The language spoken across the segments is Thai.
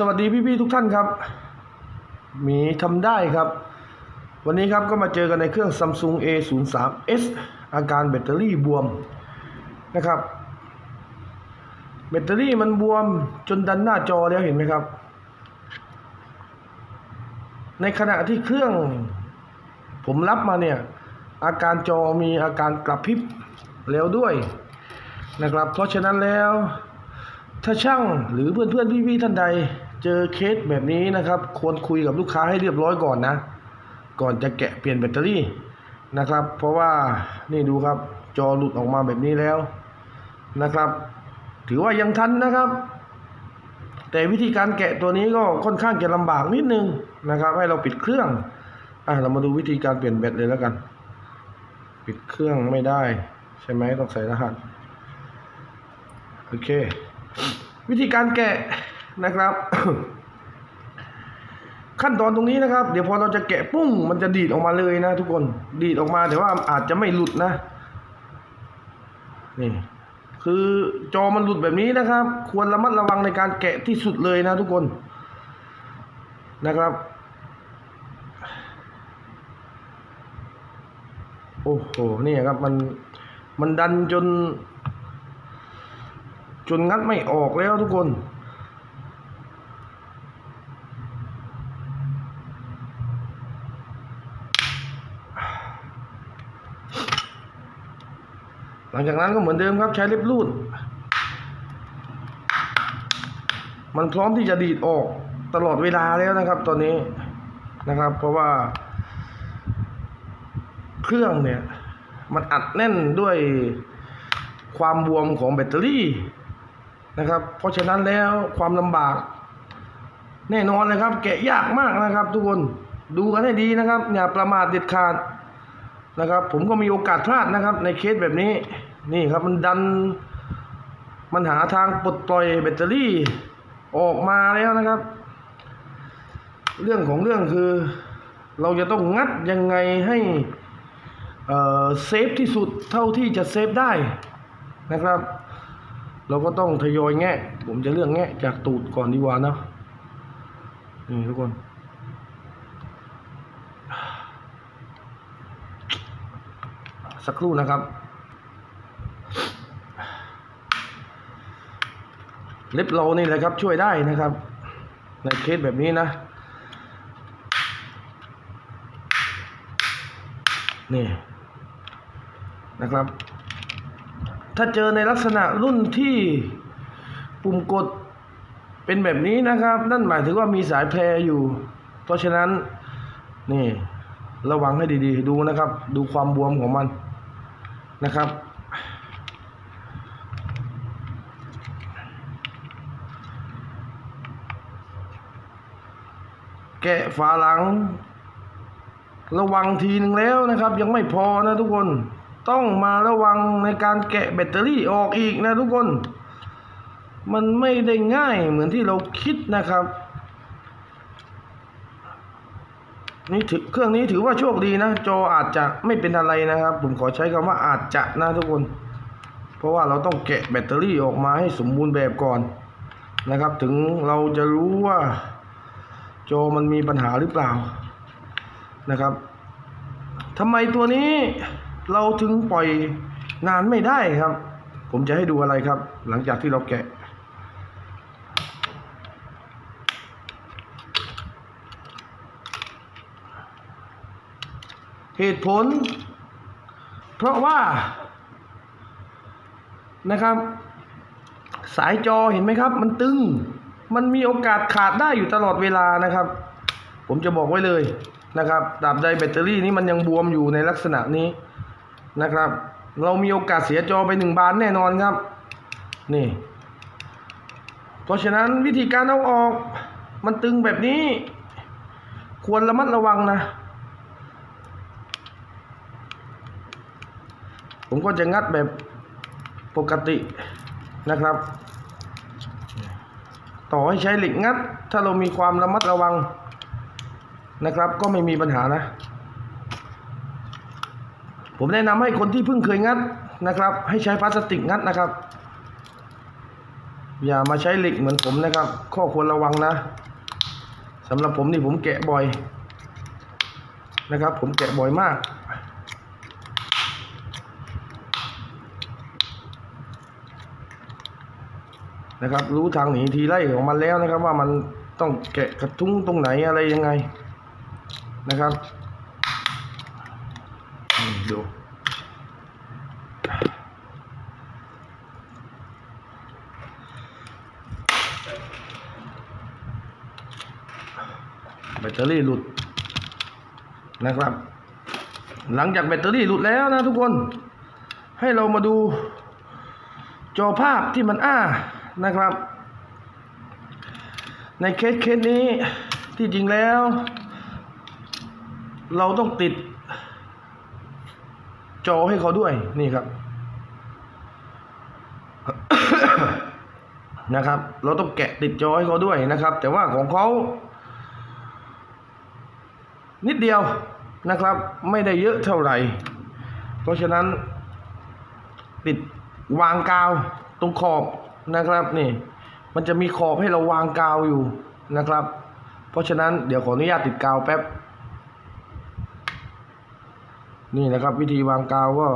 สวัสดีพี่ๆทุกท่านครับ มีทำได้ครับ วันนี้ครับก็มาเจอกันในเครื่อง Samsung A03s อาการแบตเตอรี่บวมนะครับ แบตเตอรี่มันบวมจนดันหน้าจอแล้วเห็นไหมครับ ในขณะที่เครื่องผมรับมาเนี่ย อาการจอมีอาการกระพริบแล้วด้วยนะครับ เพราะฉะนั้นแล้วถ้าช่างหรือเพื่อนๆพี่ๆท่านใด เจอเคสแบบนี้นะครับ ควรคุยกับลูกค้าให้เรียบร้อยก่อนนะ ก่อนจะแกะเปลี่ยนแบตเตอรี่นะครับ เพราะว่านี่ดูครับจอหลุดออกมาแบบนี้แล้วนะครับ ถือว่ายังทันนะครับ แต่วิธีการแกะตัวนี้ก็ค่อนข้างจะลำบากนิดนึงนะครับ ให้เราปิดเครื่องอะเรามาดูวิธีการเปลี่ยนแบตเลยแล้วกัน ปิดเครื่องไม่ได้ ใช่ไหมต้องใส่รหัสโอเค วิธีการแกะ นะครับ ขั้นตอนตรงนี้นะครับ เดี๋ยวพอเราจะแกะปุ้งมันจะดีดออกมาเลยนะทุกคนดีดออกมาแต่ว่าอาจจะไม่หลุดนะนี่คือจอมันหลุดแบบนี้นะครับ ควรระมัดระวังในการแกะที่สุดเลยนะทุกคนนะครับ โอ้โหนี่ครับมันมันดันจน จนงัดไม่ออกแล้วทุกคน ห ลังจากนั้นก็เหมือนเดิมครับใช้เล็บรูด มันพร้อมที่จะดีดออกตลอดเวลาแล้วนะครับ ตอนนี้นะครับ เพราะว่า เครื่องเนี่ย มันอัดแน่นด้วยความบวมของแบตเตอรี่นะครับ เพราะฉะนั้นแล้วความลำบาก แน่นอนเลยครับ แกะยากมากนะครับ ทุกคนดูกันให้ดีนะครับ อย่าประมาทเด็ดขาดนะครับ ผมก็มีโอกาสพลาดนะครับ ในเคสแบบนี้ นี่ครับมันดัน มันหาทางปลดปล่อยแบตเตอรี่ออกมาแล้วนะครับ เรื่องของเรื่องคือ เราจะต้องงัดยังไงให้เซฟที่สุดเท่าที่จะเซฟได้นะครับ เราก็ต้องทยอยแงะ ผมจะเลือกแงะจากตูดก่อนดีกว่านะนี่ทุกคนสักครู่นะครับ ล็บเรานี่แหละครับช่วยได้นะครับ ในเคสแบบนี้นะ นี่นะครับ ถ้าเจอในลักษณะรุ่นที่ปุ่มกดเป็นแบบนี้นะครับ นั่นหมายถึงว่ามีสายแพรอยู่ เพราะฉะนั้นนี่ระวังให้ดีๆ ดูนะครับ ดูความบวมของมันนะครับ แกะฝาหลัง ระวังทีหนึ่งแล้วนะครับ ยังไม่พอนะทุกคนต้องมาระวังในการแกะแบตเตอรี่ออกอีกนะทุกคน มันไม่ได้ง่ายเหมือนที่เราคิดนะครับ นี่ถือเครื่องนี้ถือว่าโชคดีนะ จออาจจะไม่เป็นอะไรนะครับ ผมขอใช้คำว่าอาจจะนะทุกคน เพราะว่าเราต้องแกะแบตเตอรี่ออกมาให้สมบูรณ์แบบก่อนนะครับ ถึงเราจะรู้ว่า จอมันมีปัญหาหรือเปล่านะครับทำไมตัวนี้เราถึงปล่อยนานไม่ได้ครับ ผมจะให้ดูอะไรครับ หลังจากที่เราแกะ เหตุผล เพราะว่านะครับ สายจอเห็นไหมครับ มันตึง มันมีโอกาสขาดได้อยู่ตลอดเวลานะครับ ผมจะบอกไว้เลยนะครับตราบใดแบตเตอรี่นี้มันยังบวมอยู่ในลักษณะนี้นะครับ เรามีโอกาสเสียจอไปหนึ่งบานแน่นอนครับ นี่ เพราะฉะนั้นวิธีการเอาออก มันตึงแบบนี้ ควรระมัดระวังนะ ผมก็จะงัดแบบปกตินะครับ ต่อให้ใช้เหล็กงัด ถ้าเรามีความระมัดระวังนะครับ ก็ไม่มีปัญหานะ ผมแนะนำให้คนที่เพิ่งเคยงัดนะครับ ให้ใช้พลาสติกงัดนะครับ อย่ามาใช้เหล็กเหมือนผมนะครับ ข้อควรระวังนะสำหรับผมนี่ผมแกะบ่อยนะครับ ผมแกะบ่อยมาก นะครับ รู้ทางหนีทีไล่ของมันแล้วนะครับ ว่ามันต้องแกะกระทุ้งตรงไหนอะไรยังไงนะครับอืมดูแบตเตอรี่หลุดนะครับ หลังจากแบตเตอรี่หลุดแล้วนะทุกคน ให้เรามาดูจอภาพที่มันอ้า นะครับ ในเคสเคสนี้ที่จริงแล้ว เราต้องติด จอให้เขาด้วยนี่ครับนะครับ เราต้องแกะติดจอให้เขาด้วยนะครับ แต่ว่าของเขานิดเดียวนะครับ ไม่ได้เยอะเท่าไหร่ เพราะฉะนั้นติดวางกาวตรงขอบ นะครับนี่มันจะมีขอบให้เราวางกาวอยู่นะครับ เพราะฉะนั้นเดี๋ยวขออนุญาตติดกาวแป๊บ นี่นะครับ วิธีวางกาวก็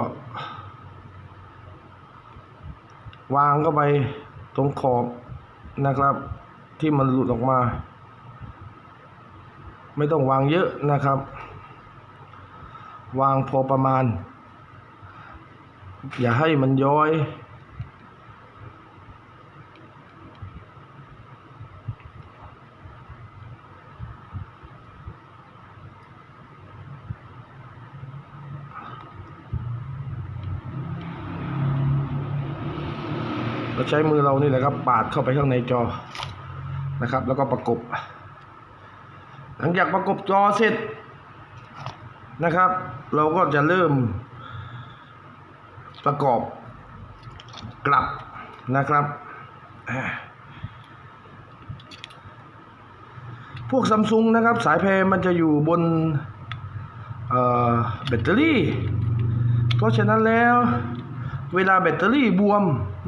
วางเข้าไปตรงขอบนะครับ ที่มันหลุดออกมา ไม่ต้องวางเยอะนะครับ วางพอประมาณ อย่าให้มันย้อย เราใช้มือเรานี่แหละครับ ปาดเข้าไปข้างในจอนะครับ แล้วก็ประกบ หลังจากประกบจอเสร็จนะครับ เราก็จะเริ่ม ประกอบกลับนะครับพวกซัมซุงนะครับ สายแพรมันจะอยู่บนแบตเตอรี่ เพราะฉะนั้นแล้ว เวลาแบตเตอรี่บวม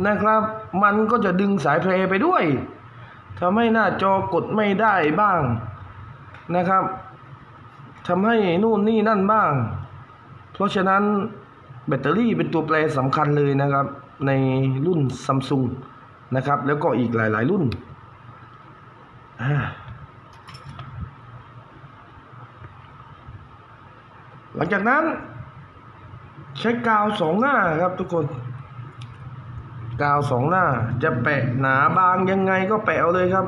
นะครับ มันก็จะดึงสายแพรไปด้วยทำให้หน้าจอกดไม่ได้บ้างนะครับทำให้นู่นนี่นั่นบ้าง เพราะฉะนั้นแบตเตอรี่เป็นตัวแปรสำคัญเลยนะครับ ในรุ่นซัมซุงนะครับ แล้วก็อีกหลาย ๆ รุ่น หลังจากนั้น ใช้กาวสองหน้าครับทุกคน กาวสองหน้า จะแปะหนาบางยังไงก็แปะเอาเลยครับ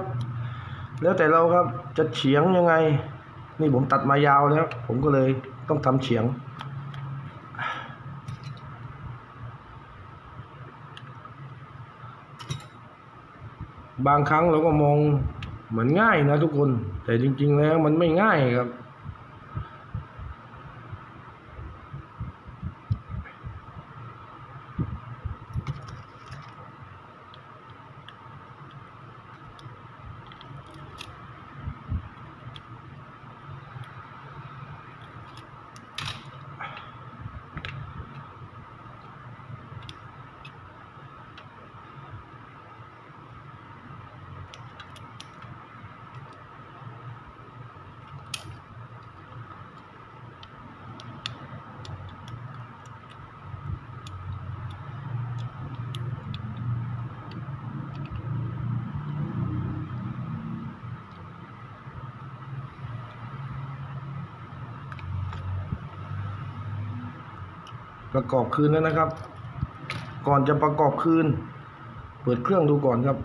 แล้วแต่เราครับจะเฉียงยังไง นี่ผมตัดมายาวแล้ว ผมก็เลยต้องทำเฉียง บางครั้งเราก็มองเหมือนง่ายนะทุกคน แต่จริง ๆ แล้วมันไม่ง่ายครับ ประกอบคืนแล้วนะครับ ก่อนจะประกอบคืน เปิดเครื่องดูก่อนครับ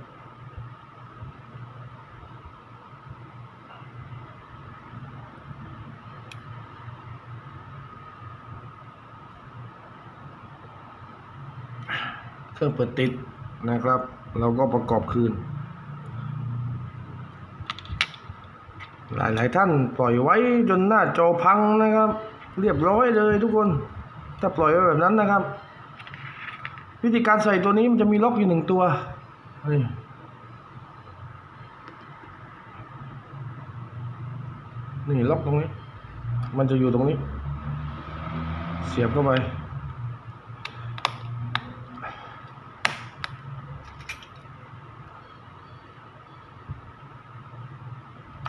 เครื่องเปิดติดนะครับ เราก็ประกอบคืนหลายๆท่านปล่อยไว้จนหน้าจอพังนะครับ เรียบร้อยเลยทุกคน ถ้าปล่อยไว้แบบนั้นนะครับ วิธีการใส่ตัวนี้มันจะมีล็อกอยู่หนึ่งตัวนี่ล็อกตรงนี้ มันจะอยู่ตรงนี้ เสียบเข้าไป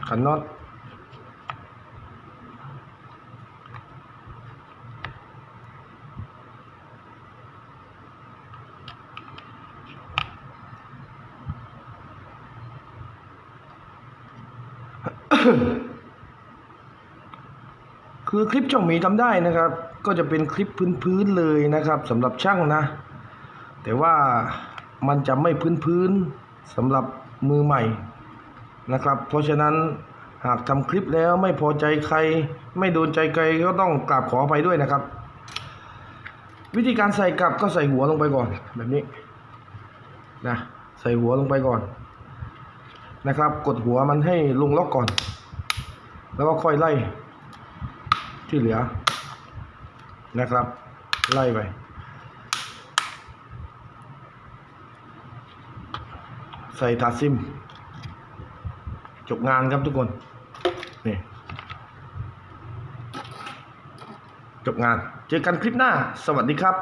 ขันน็อต คือคลิปช่องหมีทำได้นะครับ ก็จะเป็นคลิปพื้นๆเลยนะครับสำหรับช่างนะ แต่ว่ามันจะไม่พื้นๆสำหรับมือใหม่นะครับ เพราะฉะนั้นหากทำคลิปแล้วไม่พอใจใคร ไม่โดนใจใครก็ต้องกราบขออภัยด้วยนะครับ วิธีการใส่กลับก็ใส่หัวลงไปก่อน แบบนี้นะใส่หัวลงไปก่อนนะครับ กดหัวมันให้ลงล็อกก่อน แล้วก็ค่อยไล่ที่เหลือนะครับ ไล่ไปใส่ถาดซิม จบงานครับทุกคน นี่ จบงาน เจอกันคลิปหน้า สวัสดีครับ